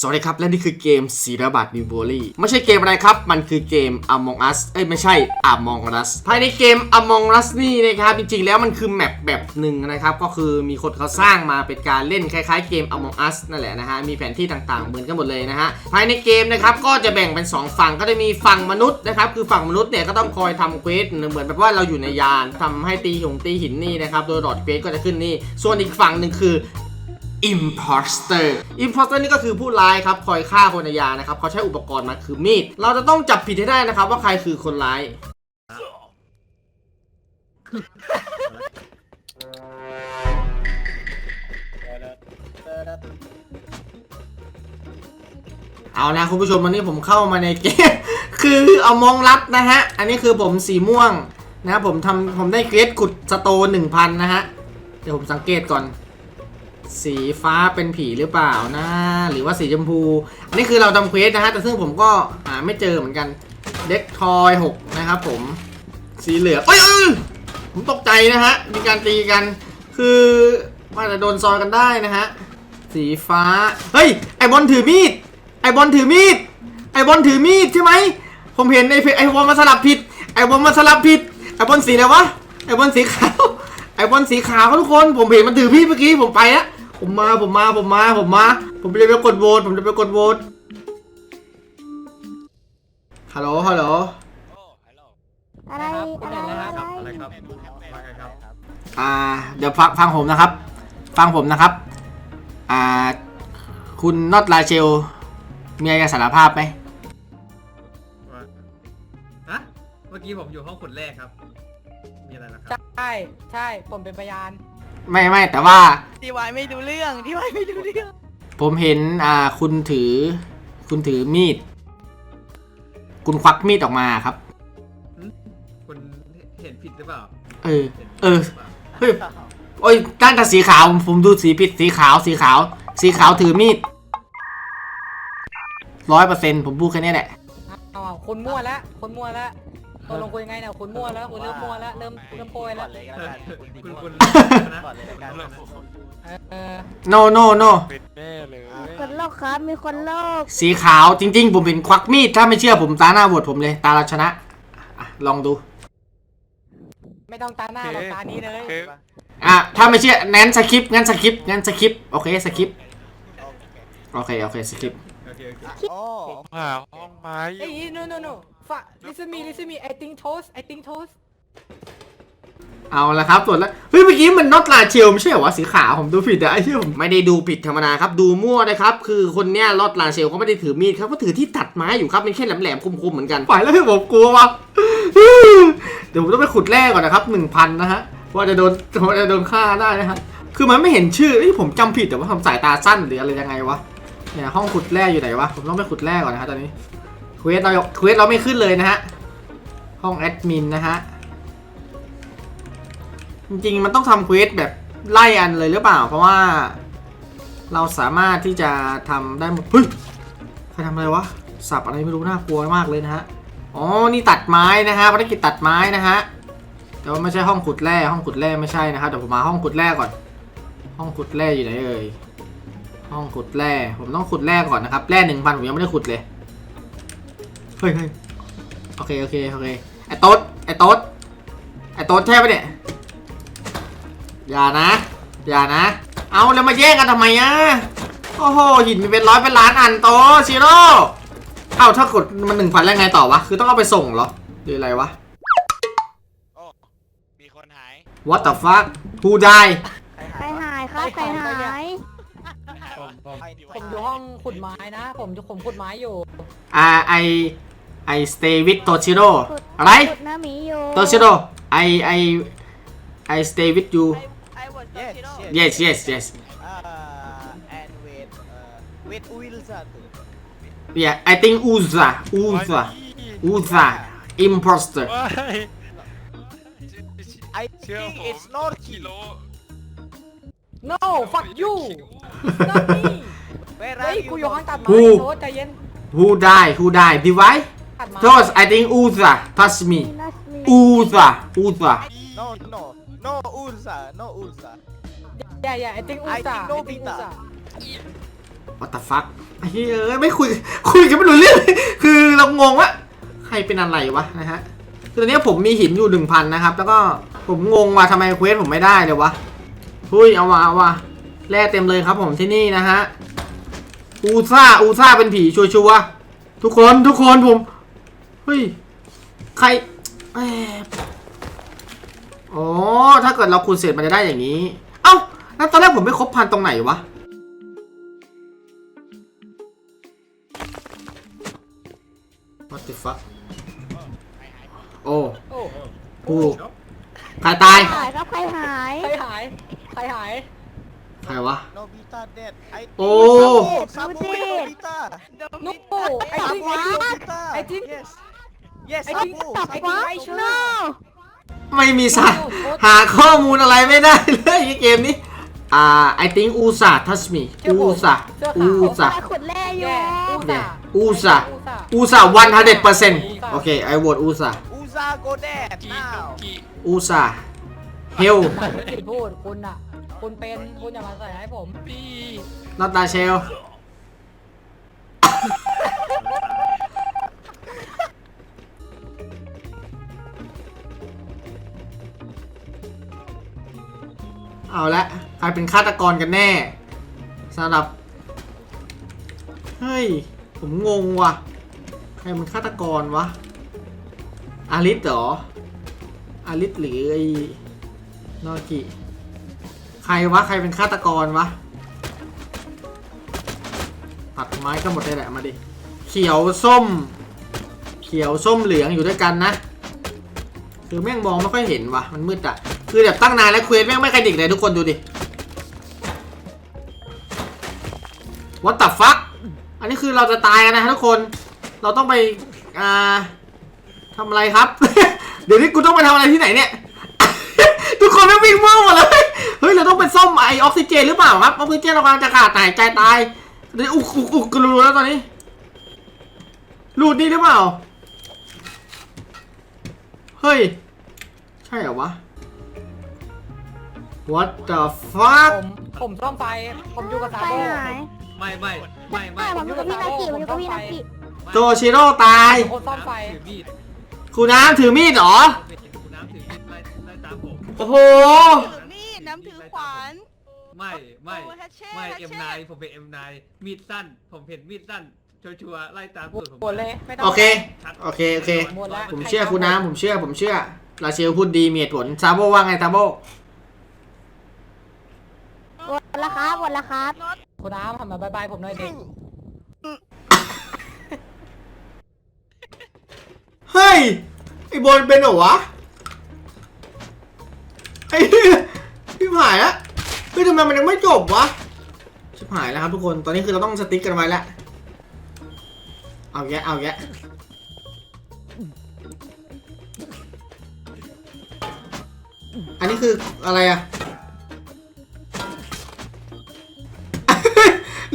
สวัสดีครับ และนี่คือเกมศิรบัตนิวโบลี่ไม่ใช่เกมอะไรครับ มันคือเกม Among Us เอ้ยไม่ใช่ Among Us ภายในเกม Among Us นี่นะครับ จริงๆ แล้วมันคือแมปแบบหนึ่งนะครับ ก็คือมีคนเขาสร้างมาเป็นการเล่นคล้ายๆ เกม Among Us นั่นแหละนะฮะ มีแผนที่ต่างๆ เหมือนกันหมดเลยนะฮะ ภายในเกมนะครับ ก็จะแบ่งเป็น 2 ฝั่ง ก็จะมีฝั่งมนุษย์นะครับ คือฝั่งมนุษย์เนี่ยก็ต้องคอยทำเควสเหมือนแบบว่าเราอยู่ในยานทำให้ตีหงตีหินนี่นะครับ โดยดอทเควสก็จะขึ้นนี่ ส่วนอีกฝั่งหนึ่งคือ Imposter Imposter นี่ก็คือผู้ร้ายครับ คอยฆ่าคนในยานนะครับ เขาใช้อุปกรณ์มาคือมีด เราจะต้องจับผิดให้ได้นะครับ ว่าใครคือคนร้าย เอานะคุณผู้ชมวันนี้ผมเข้ามาในเกม คือเอามองลัดนะฮะ อันนี้คือผมสีม่วงนะครับผมทำผมได้เกรดขุดสโตนหนึ่งพันนะฮะ เดี๋ยวผมสังเกตก่อน สีฟ้าเป็นผีหรือเปล่านะ หรือว่าสีชมพู อันนี้คือเราทำเควสนะฮะ แต่ซึ่งผมก็หาไม่เจอเหมือนกัน เด็กทอยหกนะครับผม สีเหลืองเอ้ยผมตกใจนะฮะ มีการตีกัน คือว่าจะโดนซอยกันได้นะฮะ สีฟ้า เฮ้ย ไอบอลถือมีด ไอบอลถือมีด ไอบอลถือมีดใช่ไหม ผมเห็นไอไอบอลมาสลับผิด ไอบอลมาสลับผิด ไอบอลสีอะไรวะ ไอบอลสีขาว ไอบอลสีขาวทุกคน ผมเห็นมันถือมีดเมื่อกี้ ผมไปแล้ว ผมมาผมมาผมมาผมมา ผมจะไปกดโหวตผมจะไปกดโหวตฮัลโหลฮัลโหลอะไรคุณอะไรเห็นแล้วครับอะไรอะไรครับว่าไงครับอ่า เดี๋ยวฟังฟังผมนะครับ ฟังผมนะครับ อ่า คุณน็อตลาเชล มีอะไรจะสารภาพไหมว่าฮะเมื่อกี้ผมอยู่ห้องขุดแรกครับ มีอะไรล่ะครับ ใช่ ใช่ ผมเป็นพยาน ไม่ไม่แต่ว่าที่วายไม่ดูเรื่องที่วายไม่ดูเรื่อง ผมเห็นอ่าคุณถือ คุณถือมีด คุณควักมีดออกมาครับ คุณเห็นผิดหรือเปล่าเออ ห็นผิดเออหรืปล่าเฮ้ยโอ้ยด้านแต่สีขาวผมดูสีผิดสีขาวสีขาว สีขาวถือมีดร้อยเปอร์เซ็นต์ผมพูดแค่นี้แหละอ้าวคุณมั่วแล้วคุณมั่วแล้ว ตกลงคุยยังไงเนี่ยคุณมั่วแล้วคุณเริ่มมั่วแล้วเริ่มเริ่มโปรยแล้วคุณคุณนะก่อนเลยละกันเออ no no no คนโลกครับมีคนโลกสีขาวจริง ๆ ผมเห็นควักมีด ถ้าไม่เชื่อผมตาหน้าโหวตผมเลย ตาเราชนะอะลองดู ไม่ต้องตาหน้าหรอกตานี้เลย อะ ถ้าไม่เชื่องั้นสคริปต์งั้นสคริปต์งั้นสคริปต์โอเคสคริปต์โอเค โอเคสคริปต์โอเคโอเค หาห้ ไม้อเอ้ยยู่ no no no ฝะ listen me listen me I think toast I think toast เอาละครับส่วนแล้วเฮ้ยเมื่อกี้มันน็อตลาเชลไม่ใช่เหรอวะสีขาวผมดูผิดอะไอ้เหี้ยผมไม่ได้ดูผิดธรรมดาครับดูมั่วนะครับคือคนเนี้ยน็อตลาเชลเขาไม่ได้ถือมีดครับเขาถือที่ตัดไม้อยู่ครับเป็นแค่แหลมๆคมๆเหมือนกันฝ่ายแล้วให้ผมกลัววะ เดี๋ยวผมต้องไปขุดแร่ก่อนนะครับหนึ่งพันนะฮะว่าจะโดนว่าจะโดนฆ่าได้นะฮะคือมันไม่เห็นชื่อเอ้ยผมจำผิดแต่ว่าทำสายตาสั้นหรืออะไรยังไงวะเนี่ยห้องขุดแร่อยู่ไหนวะผมต้องไปขุดแร่ก่อนนะครับตอนนี้เควสเราเควสเราไม่ขึ้นเลยนะฮะ ห้องแอดมินนะฮะ จริงๆ มันต้องทำเควสแบบไล่อันเลยหรือเปล่า เพราะว่า เราสามารถที่จะทำได้หมดเฮ้ยใครทำอะไรวะ สับอะไรไม่รู้น่ากลัวมากเลยนะฮะ อ๋อ นี่ตัดไม้นะฮะภารกิจตัดไม้นะฮะแต่ว่าไม่ใช่ห้องขุดแร่ห้องขุดแร่ไม่ใช่นะครับเดี๋ยวผมมาห้องขุดแร่ก่อน ห้องขุดแร่อยู่ไหนเอ่ยห้องขุดแร่ผมต้องขุดแร่ก่อนนะครับแร่หนึ่งพันผมยังไม่ได้ขุดเลย ฮ้ยเฮ้ยโอเคโอเคโอเคไอ้โต๊ดไอ้โต๊ดไอ้โต๊ดใช่ปะเนี่ยอย่านะ อย่านะ เอาแล้วมาแย่งกันทำไมอะโอ้โหหินมีเป็นร้อยเป็นล้านอันโตชิโร่เอ้าถ้ากดมันหนึ่งพันแล้วไงต่อวะคือต้องเอาไปส่งเหรอหรืออะไรวะ โอ้ มีคนหาย What the fuck Who die ใครหายครับใครหายผมผมผมอยู่ห้องขุดไม้นะ ผมผมขุดไม้อยู่ อ่า I I stay with Toshiro อะไรขุดน้าหมีอยู่ Toshiro I I I stay with you ไอ้วันชิโร่ yes yes yes อ่า and wait เอ่อ wait will satu yeah I think Uza Uza Uza imposter ว้าย I เชื่อ think ผม it's not กิโล no fuck you not me where เฮ้ are ย you กูอยู่ห้องตัดไม้ Who? โทษใจเย็น Who die Who die Device ตัดไม้ Toast I think Uza touch me นัสมี Uza Uza no no no Ursa no Ursa อย่าอย่า I think อุตส่าห์ I think Nobita อุตส่าห์ what the fuck ไอ้เหี้ยเอ้ยไม่คุยคุยกันไม่รู้เรื่องเลยคือเรางงว่าใครเป็นอะไรวะนะฮะคือตอนนี้ผมมีหินอยู่หนึ่งพันนะครับ แล้วก็ผมงงว่าทำไมเควสผมไม่ได้เลยวะหุยเอาวะเอาวะแร่เต็มเลยครับผมที่นี่นะฮะอูซ่าอูซ่าเป็นผีชัวร์ๆทุกคนทุกคนผม เฮ้ย ใครแอบอ๋อ ถ้าเกิดเราคูณเสร็จมันจะได้อย่างนี้ เอ้าแล้วตอนแรกผมไม่ครบพันตรงไหนวะ What the fuck โอ้โอ้กูใครตาย หายครับใครหาย ใครหาย ใครหาย ใครวะ โนบิตะเด็ดไอโอ้ ซาบูโนบิตะนุ๊กปูไอ้จริงโนบิตะไอ้จริง yes yes ไอ้ซาจริงบูตับซาวะบู no ไม่มีสารหาข้อมูลอะไรไม่ได้เลยไอ้เกมนี้ อ่า I think อูซ่า touch me อูซ่าอูซ่าตาขุดแร่อยู่แย่อูเนี่ซ่ายอูซ่าอูซ่าวันฮันเด็ดเปอร์เซ็นต์โอเค I vote อูซ่าอูซาโกเดดกี now กีอูซ่าเฮลผิดพูดคุณอะ คุณเป็นคุณอย่ามาใส่ให้ผมปีนอตตาเชล เอาละใครเป็นฆาตกรกันแน่สำหรับเฮ้ย ผมงงว่ะ ใครเป็นฆาตกรวะ อาริสเหรอ อาริสหรือไอ้นอกิใครวะ ใครเป็นฆาตกรวะ ตัดไม้ก็หมดเลยแหละ มาดิ เขียวส้ม เขียวส้มเหลืองอยู่ด้วยกันนะ คือแม่งมองไม่ค่อยเห็นวะมันมืดอะ คือแบบตั้งนานแล้วเควสแม่งไม่กระดิกเลยทุกคนดูดิ What the fuck อันนี้คือเราจะตายกันนะทุกคน เราต้องไปอ่าทำอะไรครับ เดี๋ยวนี้กูต้องไปทำอะไรที่ไหนเนี่ย ทุกคนไม่วิ่งมั่วหมดเลยเฮ้ย เราต้องไปซ่อมไอออกซิเจนหรือเปล่าครับออกซิเจนเรากำลังจะขาดหายใจตายเดี๋ยวอุกอุกอุกกรูแล้วตอนนี้รูดนี่หรือเปล่า เฮ้ย ใช่เหรอวะ What the ผ fuck มผมซ่อมไฟผมอยู่กับใคซารโบหายไม่ไม่ไม่ไม่ไม่ผมอยู่กับพี่นากิผมอยู่กับพี่นากิโจชิโร่ตายโคตรซ่อมไฟถือมีดครูน้ำถือมีดเหรอ คุณน้ำถือมีดไล่ไล่ตามผมโอ้โห ถือมีดน้ำถือขวานไม่ไม่โอ้แฮชเช่ไม่แฮชเอ็มเช่นายผมเป็นเอ็มนายมีดสั้น ผมเห็นมีดสั้นชัวร์ๆไล่ตามสูตรผมหมดเลยไม่ต้องโอเคโอเค โอเค หมดแล้วผมเชื่อครูน้ำผมเชื่อ ผมเชื่อ ราเชลพูดดีมีเหตุผลซาโบว่าไงซาโบห มดแล้วครับหมดแล้วครับคุณน้ำทำมาบายบายผมหน่อยดิเฮ้ย ไอ้บอลเป็นเหรอวะ ไอ้เหี้ยชิบหายละเฮ้ยทำไมมันยังไม่จบวะ ชิบหายแล้วครับทุกคน ตอนนี้คือเราต้องสติ๊กกันไว้แล้ว เอาแยะเอาแยะอันนี้คืออะไรอะ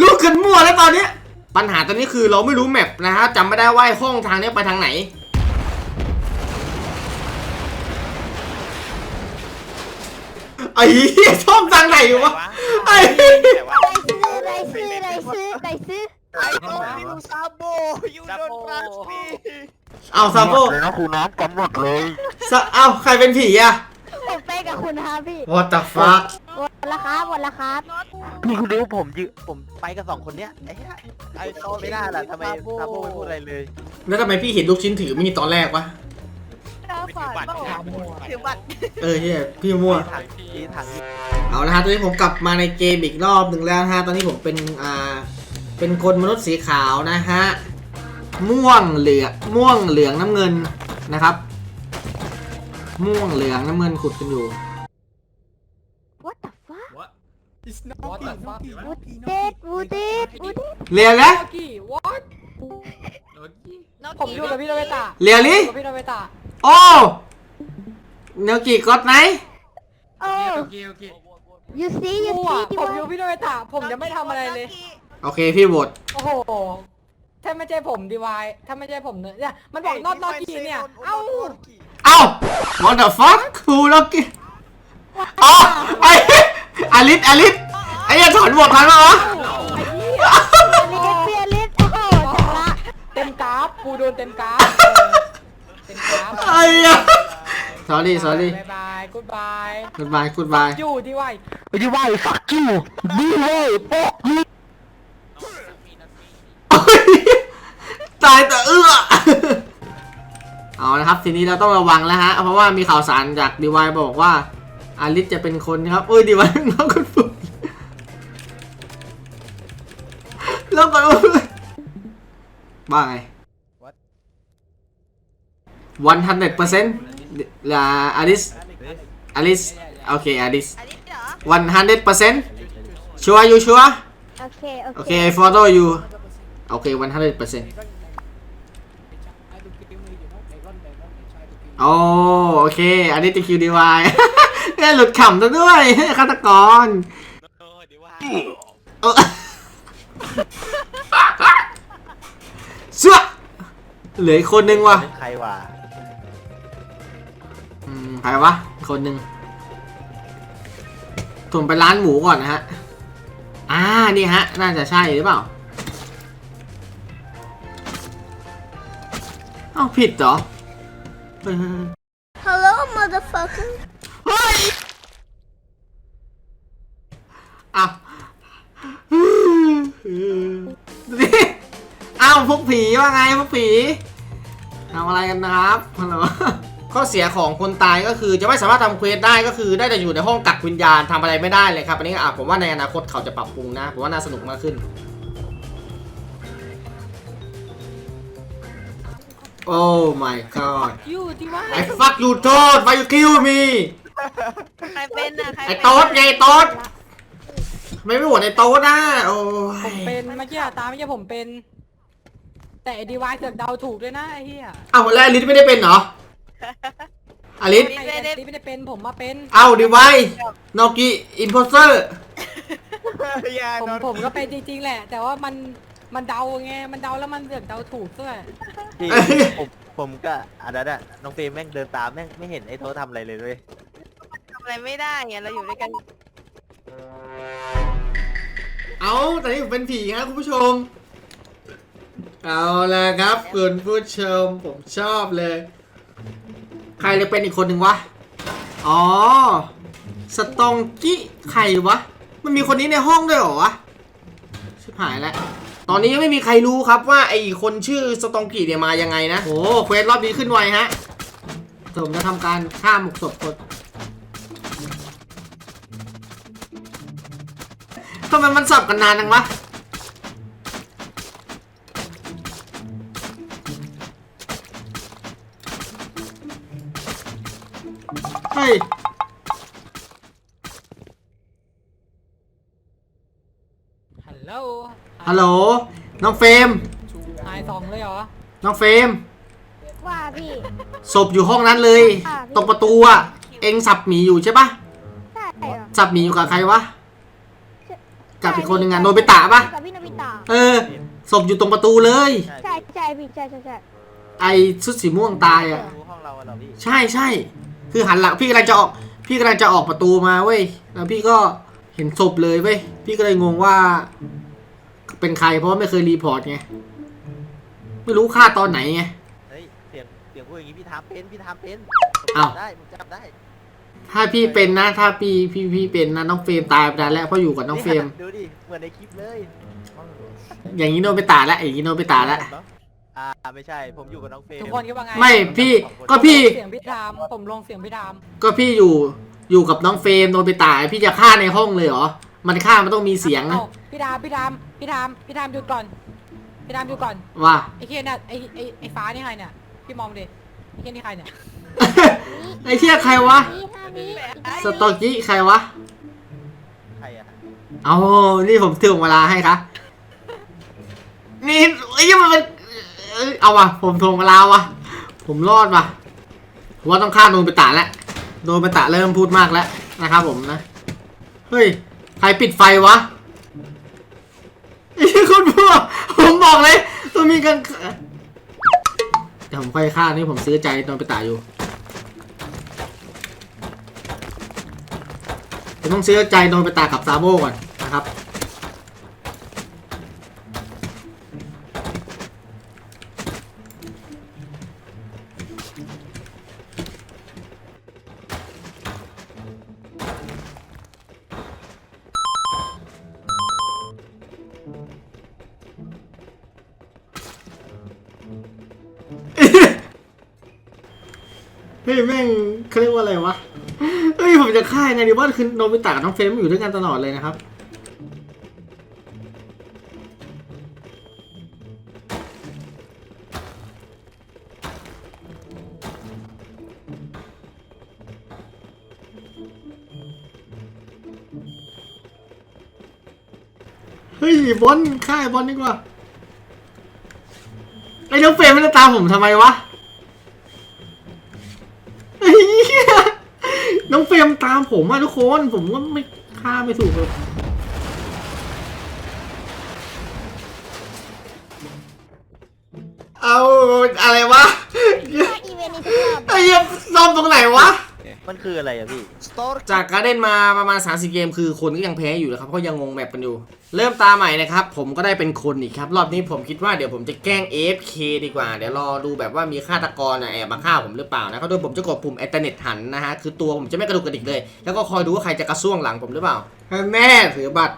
ลูกกันมั่วแล้วตอนนี้ ปัญหาตอนนี้คือเราไม่รู้แมปนะฮะจำไม่ได้ว่าห้องทางนี้ไปทางไหน ไอ้เหี้ยชอบทางไหนวะ ไอ้เหี้ยแต่ว่าไรซื้อไรซื้อไรซื้อไรซื้ออโนบิวซาบูยูโดนทรัสมีเอาซาโบเลยนะครูน้ำกันหมดเลย ซะเอาใครเป็นผีอะผมไปกับคุณนะพี่ What the fuck ว ดแล้วครับพี่คุณรู้ผมยืผมไปกับสองคนเนี้ยไอ้เหี้ยไอ้โตไม่ได้ล่ะทำไมซาบูไม่พูดอะไรเลยแล้วทำไมพี่เห็นลูกชิ้นถือมีดตอนแรกวะถือบัตรเนี่ยถือบัตรเออเฮียพี่มั่ว ถังทีถังเอาละฮะตอนนี้ผมกลับมาในเกมอีกรอบหนึ่งแล้วนะฮะ ตอนนี้ผมเป็น อ่า เป็นคนมนุษย์สีขาวนะฮะ ม่วงเหลือง ม่วงเหลืองน้ำเงินนะครับ ม่วงเหลืองน้ำเงินขุดกันอยู่ What the fuck วะ What the fuck วูดเด็ดวูดเด็ดวูดเด็ดเรียนแล้วโอกี้ what โดนกี้ผมอยู่กับพี่โนเวตะเรียนลิอยู่กับพี่โนเวตะโอ้เนลกี้กดไหนโอ้ โอเคโอเค you see you มั่ว see ผมอยู่กับพี่โนเวตะผมยังไม่ทำอะไรเลย โอเคพี่โหวตโอ้โห ถ้าไม่ใช่ผมดีวาย ถ้าไม่ใช่ผมเนี่ย มันบอกนอตนอตกีเนี่ย เอ้าเอ้า what the fuck ครูล็อกกี้อ๋อไอ้ อลิสอลิสไอ้เหี้ยถอนบวกทันปะวะเปียลิสชนะเต็มกราฟกูโดนเต็มกราฟเต็มกราฟไอ้ยหี้ย sorry sorry บายบายกูดบายกูดบายอยู่ที่ไหวไอ้ที่ว่าไอ้ฟักกิ้วนี่เว้ยป๊ะนี่อ้ตายแต่เอื้อเอานะครับ ทีนี้เราต้องระวังแล้วฮะ เพราะว่ามีข่าวสารจากดีไวาบอกว่า อาริสจะเป็นคนครับเอ้ยดีวายน้องคนฝึกแล้วก็บ้าไง one hundred percent ลาอาริสอาริสโอเคอาริสอันนี้เหรอ one hundred percent ชัวร์อยู่ชัวร์โอเคโอโอเคเค I follow you โอเค one hundred percent โอ้โอเคอันนี้จะคิวดีวาย เนี่ยหลุดขำซะด้วยฆาตกรเออเชื่อเหลืออีกคนนึงว่ะเป็นใครวะอืมใครวะอีกคนนึงผมไปร้านหมูก่อนนะฮะ อ่า นี่ฮะ น่าจะใช่หรือเปล่า เอ้าผิดเหรอเฮ้ย Hello motherfucker เฮ้ ยอ้าวนี่อ้าวพวกผีว่าไงพวกผีทำอะไรกันนะครับฮัลโหลข้อเสียของคนตายก็คือจะไม่สามารถทำเควสได้ก็คือได้แต่อยู่ในห้องกักวิญญาณทำอะไรไม่ได้เลยครับอันนี้อะผมว่าในอนาคตเขาจะปรับปรุงนะผมว่าน่าสนุกมากขึ้นโอ้ my god อยู่ที่ไว I fuck you Toad why you kill me ใครเป็นอะใครไอ้เป็นโต๊ดไงไอ้โต๊ดไม่ไม่โหวตไอ้โต๊ดนะโอ้ผมยเป็นเมื่อกี้อะตามเมื่อกี้ผมเป็น แต่ไอ้ดีวายเสือกเดาถูกด้วยนะไอ้เหี้ยเอ้าแล้วอลิสไม่ได้เป็นเหรออลิสไอ้ไอ้ไม่ได้เป็นผมมาเป็น เอ้าดีไวโนกิอินโพเซอร์อย่าผมนอนผมก็เป็นจริงๆแหละ แต่ว่ามันมันเดาไงมันเดาแล้วมันเสือกเดาถูกด้วยพี่ผมผมก็อันนั้นอะน้องเฟรมแม่งเดินตามแม่งไม่เห็นไอ้โทษทำอะไรเลยด้วยทำ อะไรไม่ได้ไงเราอยู่ด้วยกันเอาแต่นี่ผมเป็นผีครับคุณผู้ชม เอาละครับคุณผู้ชมผมชอบเลย ใครจะเป็นอีกคนหนึ่งวะ อ๋อ สตองกิใครวะ มันมีคนนี้ในห้องด้วยเหรอวะ ชิบหายแล้ว ตอนนี้ยังไม่มีใครรู้ครับว่าไอคนชื่อสตองกิเนี่ยมายังไงนะ โอ้เควสรอบนี้ขึ้นไวฮะผมจะทำการฆ่าหมกศพคนำไมมันสับกันนานจังวะเฮ้ยฮัลโหลฮัลโหลน้องเฟรมนายสองเลยเหรอ น้องเฟรมว่าพี่ ศพอยู่ห้องนั้นเลยอ่าตรงประตูอะเอ็งสับหมีอยู่ใช่ปะใช่เหรอสับหมีอยู่กับใครวะ กับอีกคนหนึ่งอะโนบิตะปะกับพี่โนบิตะเออศพอยู่ตรงประตูเลย ใช่ใช่พี่ใช่ใช่ใช่ไอชุดสีม่วงตายอะรู้ห้องเราอะเหรอพี่ใช่ใช่ คือหันหลังพี่กำลังจะออก พี่กำลังจะออกประตูมาเว้ย แล้วพี่ก็เห็นศพเลยเว้ย พี่ก็เลยงงว่า เป็นใครเพราะว่าไม่เคยรีพอร์ตไง ไม่รู้ฆ่าตอนไหนไง เฮ้ยเสียงเสียงพูดอย่างงี้พี่ทำเป็นพี่ทำเป็นอ้าว จำได้ผมจำได้ ถ้าพี่เป็นนะ ถ้าพี่พี่พี่เป็นนะน้องเฟรมตายไปนานแล้วเพราะอยู่กับน้องเฟรม ดูดิ เหมือนในคลิปเลยอย่างนี้โนไปตาแล้วอย่างนี้โนไปตาแล้วอ่าไม่ใช่ ผมอยู่กับน้องเฟรมทุกคนคิดว่าไงไม่พี่ก็พี่เสียงพี่ดามผมลงเสียงพี่ดามก็พี่อยู่อยู่กับน้องเฟรมโนไปตายพี่จะฆ่าในห้องเลยเหรอมันฆ่ามันต้องมีเสียงนะเอ้าพี่ดามพี่ดามพี่ดามพี่ดามหยุดก่อน พี่ดามหยุดก่อนว่าไอ้เคียเนี่ยไอ้ไอ้ไอ้ฟ้านี่ใครเนี่ยพี่มองดิไอ้เคียนี่ใครเนี่ย ไอ้เชี่ยใครวะ สตอกี้ใครวะ ใครอะเอานี่ผมถ่วงเวลาให้ครับนี่ไอ้ยมันเป็นเอ้ยเอาวะผมถ่วงเวลาวะผมรอดวะผมว่าต้องฆ่าโนไปตาแล้วโนไปตาเริ่มพูดมากแล้วนะครับผมนะ เฮ้ย ใครปิดไฟวะไอ้คุณพ่อผมบอกเลยต้องมีกันเดี๋ยวผมค่อยฆ่านี่ผมซื้อใจโนไปตาอยู่ ต้องเสียใจโดนไปตากับซาโบก่อนนะครับ พี่แม่งเขาเรียกว่าอะไรวะ เฮ้ผมจะฆ่ายังไงดีว่าคือโนบิตะกับน้องเฟรมอยู่ด้วยกันตลอดเลยนะครับ เฮ้ยบอลฆ่าไอ้บอลดีกว่าไอ้น้องเฟรมมันจะตามผมทำไมวะไอ้เหี้ยน้องเฟรม ตามผมอะทุกคน ผมก็ไม่ฆ่าไม่ถูกเลย มันคืออะไรอะพี่ จากการเล่นมาประมาณ 30 เกม คือคนก็ยังแพ้อยู่นะครับเพราะยังงงแบบกันอยู่ เริ่มตาใหม่นะครับ ผมก็ได้เป็นคนอีกครับ รอบนี้ผมคิดว่าเดี๋ยวผมจะแกล้ง AFK ดีกว่า เดี๋ยวรอดูแบบว่ามีฆาตกรน่ะแอบมาฆ่าผมหรือเปล่านะครับโดยผมจะกดปุ่มอินเทอร์เน็ตหันนะฮะ คือตัวผมจะไม่กระดุกกระดิกเลย แล้วก็คอยดูว่าใครจะกระซวงหลังผมหรือเปล่าแน่ถือบัตร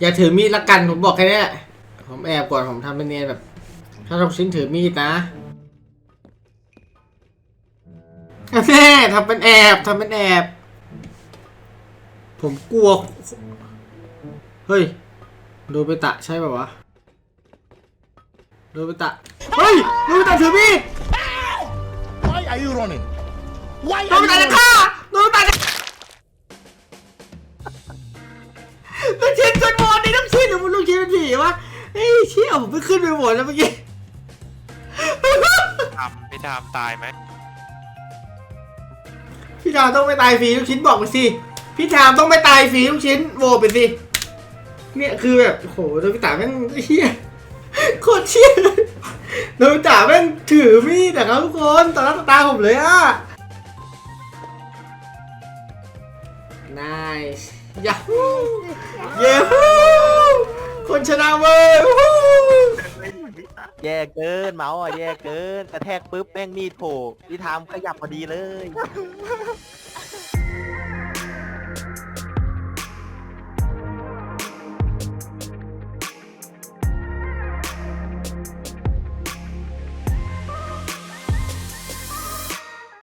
อย่าถือมีดละกัน ผมบอกแค่นี้แหละผมแอบก่อน ผมทำเป็นเนียนแบบ ถ้าเราชิ้นถือมีดนะ แน่ทำเป็นแอบทำเป็นแอบ ผมกลัว เฮ้ย โดนไปตะใช่ป่าวะ โดนไปตะ เฮ้ย โดนไปตะถือมีด Why are you running Why โดนไปตะจะฆ่าโดนไปตะจะลูกชิ้นคนบอลนี่ลูกชิ้นหรือลูกชิ้นเป็นผีวะเฮ้ยเชี่ยผมไปขึ้นไปหมดแล้วเมื่อกี้ ทำพี่ทำตายไหม พี่ดาต้องไม่ตายฟรีลูกชิ้นบอกไปสิพี่ทามต้องไม่ตายฟรีลูกชิ้นโหวตไปสิเนี่ยคือแบบโอ้โหโดนพิตาแม่งเฮียโคตรเชี่ยโดนพิตาแม่งถือมีดแต่ครับทุกคนต่อหน้าต่อตาผมเลยอะ nice ยาฮูเย้ฮู คนชนะเว้ยวู้ฮู้แย่เกินเมาส์อะแย่เกินกระแทกปุ๊บแม่งมีดโผล่พี่ทามขยับพอดีเลย